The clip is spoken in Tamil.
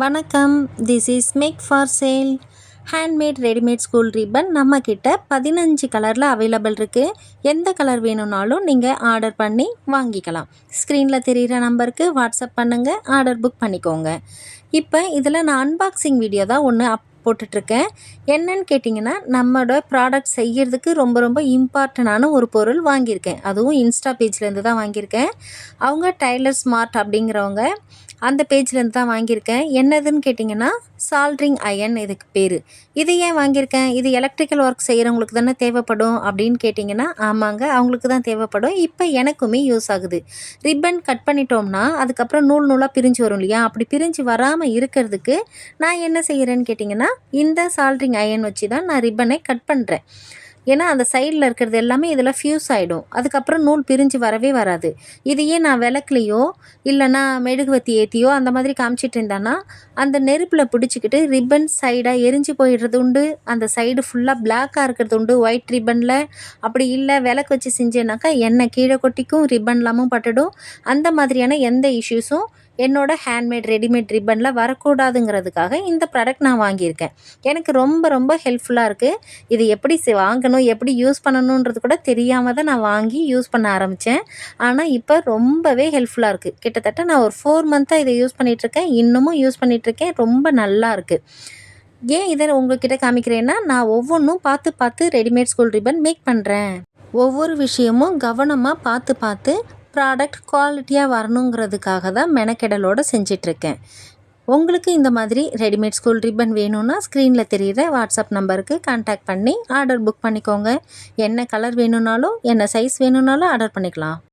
வணக்கம். This is make for sale handmade readymade school ribbon நம்மக்கிட்ட பதினஞ்சு கலரில் அவைலபிள் இருக்குது எந்த கலர் வேணும்னாலும் நீங்கள் ஆர்டர் பண்ணி வாங்கிக்கலாம். ஸ்க்ரீனில் தெரிகிற நம்பருக்கு வாட்ஸ்அப் பண்ணுங்கள் ஆர்டர் புக் பண்ணிக்கோங்க. இப்போ இதில் நான் அன்பாக்சிங் வீடியோ தான் ஒன்று அப் போட்டுட்ருக்கேன். என்னன்னு கேட்டிங்கன்னா நம்மளோட ப்ராடக்ட் செய்கிறதுக்கு ரொம்ப ரொம்ப இம்பார்ட்டண்டான ஒரு பொருள் வாங்கியிருக்கேன். அதுவும் இன்ஸ்டா பேஜ்லேருந்து தான் வாங்கியிருக்கேன். அவங்க டைலர் ஸ்மார்ட் அப்படிங்கிறவங்க அந்த பேஜ்லேருந்து தான் வாங்கியிருக்கேன். என்னதுன்னு கேட்டிங்கன்னா சால்ட்ரிங் அயன் இதுக்கு பேர். இது ஏன் வாங்கியிருக்கேன்? இது எலக்ட்ரிக்கல் ஒர்க் செய்கிறவங்களுக்கு தானே தேவைப்படும் அப்படின்னு கேட்டிங்கன்னா ஆமாங்க அவங்களுக்கு தான் தேவைப்படும். இப்போ எனக்குமே யூஸ் ஆகுது. ரிப்பன் கட் பண்ணிட்டோம்னா அதுக்கப்புறம் நூல் நூலாக பிரிஞ்சு வரும் இல்லையா? அப்படி பிரிஞ்சு வராமல் இருக்கிறதுக்கு நான் என்ன செய்கிறேன்னு கேட்டிங்கன்னா இந்த சால்ட்ரிங் அயன் வச்சு தான் நான் ரிப்பனை கட் பண்ணுறேன் ஏன்னா அந்த சைடில் இருக்கிறது எல்லாமே இதில் ஃப்யூஸ் ஆகிடும் அதுக்கப்புறம் நூல் பிரிஞ்சு வரவே வராது. இதையே நான் விளக்குலையோ இல்லைனா மெழுகுவத்தி ஏற்றியோ அந்த மாதிரி காமிச்சிட்டு இருந்தேன்னா அந்த நெருப்பில் பிடிச்சிக்கிட்டு ரிப்பன் சைடாக எரிஞ்சு போயிடுறது உண்டு. அந்த சைடு ஃபுல்லாக பிளாக்காக இருக்கிறது உண்டு. ஒயிட் ரிப்பனில் அப்படி இல்லை விளக்கு வச்சு செஞ்சேனாக்கா எண்ணெய் கீழே கொட்டிக்கும் ரிப்பன் இல்லாமல் பட்டுடும். அந்த மாதிரியான எந்த இஷ்யூஸும் என்னோட ஹேண்ட்மேட் ரெடிமேட் ரிப்பனில் வரக்கூடாதுங்கிறதுக்காக இந்த ப்ராடக்ட் நான் வாங்கியிருக்கேன். எனக்கு ரொம்ப ரொம்ப ஹெல்ப்ஃபுல்லாக இருக்குது இது எப்படி வாங்கணும் எப்படி யூஸ் பண்ணணுன்றது கூட தெரியாமல் தான் நான் வாங்கி யூஸ் பண்ண ஆரம்பித்தேன் ஆனால் இப்போ ரொம்பவே ஹெல்ப்ஃபுல்லாக இருக்குது கிட்டத்தட்ட நான் ஒரு ஃபோர் மந்த்தாக இதை யூஸ் பண்ணிகிட்ருக்கேன் இன்னமும் யூஸ் பண்ணிகிட்ருக்கேன் ரொம்ப நல்லா இருக்குது ஏன் இதை உங்ககிட்ட காமிக்கிறேன்னா நான் ஒவ்வொன்றும் பார்த்து பார்த்து ரெடிமேட் ஸ்கூல் ரிப்பன் மேக் பண்ணுறேன் ஒவ்வொரு விஷயமும் கவனமாக பார்த்து பார்த்து ப்ராடக்ட் குவாலிட்டியாக வரணுங்கிறதுக்காக தான் மெனக்கெடலோடு செஞ்சிட்ருக்கேன். உங்களுக்கு இந்த மாதிரி ரெடிமேட் ஸ்கூல் ரிப்பன் வேணும்னா ஸ்க்ரீனில் தெரிகிற வாட்ஸ்அப் நம்பருக்கு கான்டாக்ட் பண்ணி ஆர்டர் புக் பண்ணிக்கோங்க. என்ன கலர் வேணும்னாலும் என்ன சைஸ் வேணும்னாலும் ஆர்டர் பண்ணிக்கலாம்.